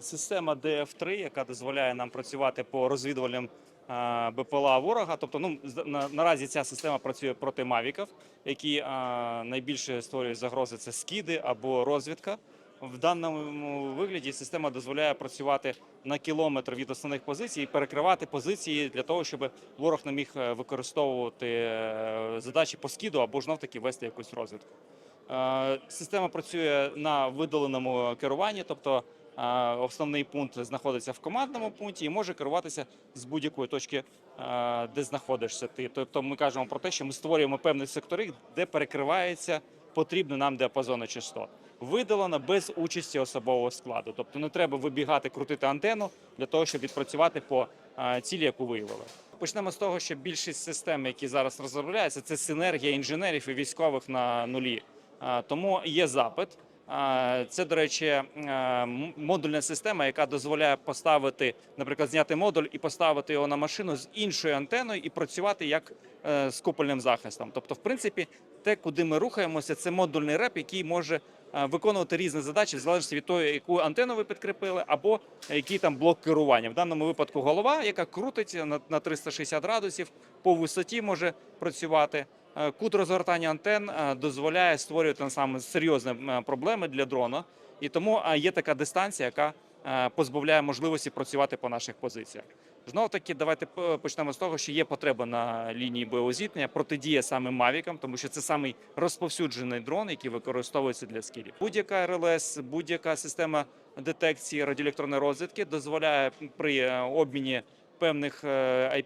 Система DF3, яка дозволяє нам працювати по розвідувальним е, БПЛА ворога. Тобто, ну на, наразі ця система працює проти мавіків, які е, найбільше створюють загрози це скиди або розвідка. В даному вигляді система дозволяє працювати на кілометр від основних позицій і перекривати позиції для того, щоб ворог не міг е, використовувати задачі по скиду або ж навтаки вести якусь розвідку. Система працює на видаленому керуванні, тобто основний пункт знаходиться в командному пункті і може керуватися з будь-якої точки, де знаходишся ти. Тобто ми кажемо про те, що ми створюємо певні сектори, де перекривається потрібний нам діапазон частот. Видалено без участі особового складу. Тобто не треба вибігати, крутити антенну для того, щоб відпрацювати по цілі, яку виявили. Почнемо з того, що більшість систем, які зараз розробляються, це синергія інженерів і військових на нулі. Тому є запит. Це, до речі, е, модульна система, яка дозволяє поставити, наприклад, зняти модуль і поставити його на машину з іншою антеною і працювати як е, з купольним захистом. Тобто, в принципі, те, куди ми рухаємося, це модульний реп, який може е, виконувати різні задачі в залежності від того, яку антенну ви підкріпили, або який там блок керування. В даному випадку голова, яка крутить на, на 360 градусів, по висоті може працювати. Е, Кут розгортання антен е, дозволяє створювати саме серйозні е, проблеми для дрона, і тому є така дистанція, яка позбавляє можливості працювати по наших позиціях. Знов таки, давайте почнемо з того, що є потреба на лінії бойового зіткнення, протидія саме мавікам, тому що це самий розповсюджений дрон, який використовується для скілів. Будь-яка РЛС, будь-яка система детекції радіоелектронної розвідки дозволяє при обміні певних е,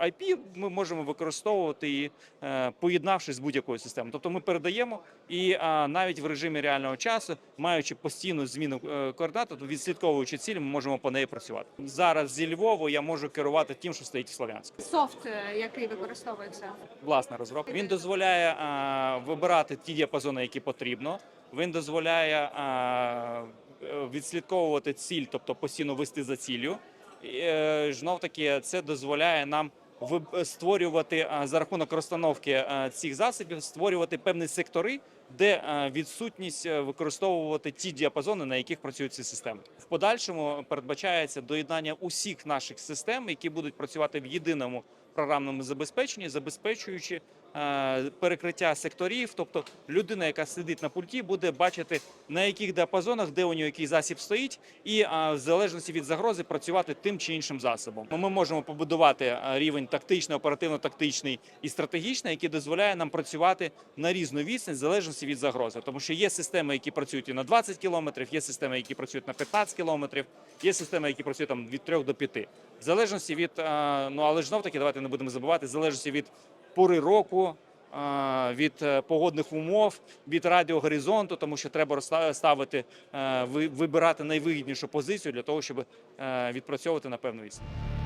IP, ми можемо використовувати і е, поєднавшись з будь-якою системою. Тобто ми передаємо і навіть в режимі реального часу, маючи постійну зміну е, координат, відслідковуючи ціль, ми можемо по неї працювати. Зараз зі Львову я можу керувати тим, що стоїть в Слов'янську. Софт, який використовується. Власна розробка. Він дозволяє вибирати ті діапазони, які потрібно. Він дозволяє відслідковувати ціль, тобто постійно вести за ціллю. Е, знов таки, це дозволяє нам виб- створювати за рахунок розстановки цих засобів, створювати певні сектори, де відсутність е, використовувати ті діапазони, на яких працюють ці системи. В подальшому передбачається доєднання усіх наших систем, які будуть працювати в єдиному програмному забезпеченні, забезпечуючи е, перекриття секторів. Тобто людина, яка сидить на пульті, буде бачити на яких діапазонах, де у нього який засіб стоїть, і е, в залежності від загрози працювати тим чи іншим засобом. Ми можемо побудувати е, рівень тактичний, оперативно-тактичний і стратегічний, який дозволяє нам працювати на різну відстань в залежності від загрози. Тому що є системи, які працюють і на 20 кілометрів, є системи, які працюють на 15 кілометрів, є системи, які працюють там від 3 до 5. В залежності від е, ну але ж знов таки, давайте не будемо забувати, в залежності від пори року. е, Від е, погодних умов, від радіогоризонту, тому що треба ставити, вибирати найвигіднішу позицію для того, щоб відпрацьовувати на певну відстань.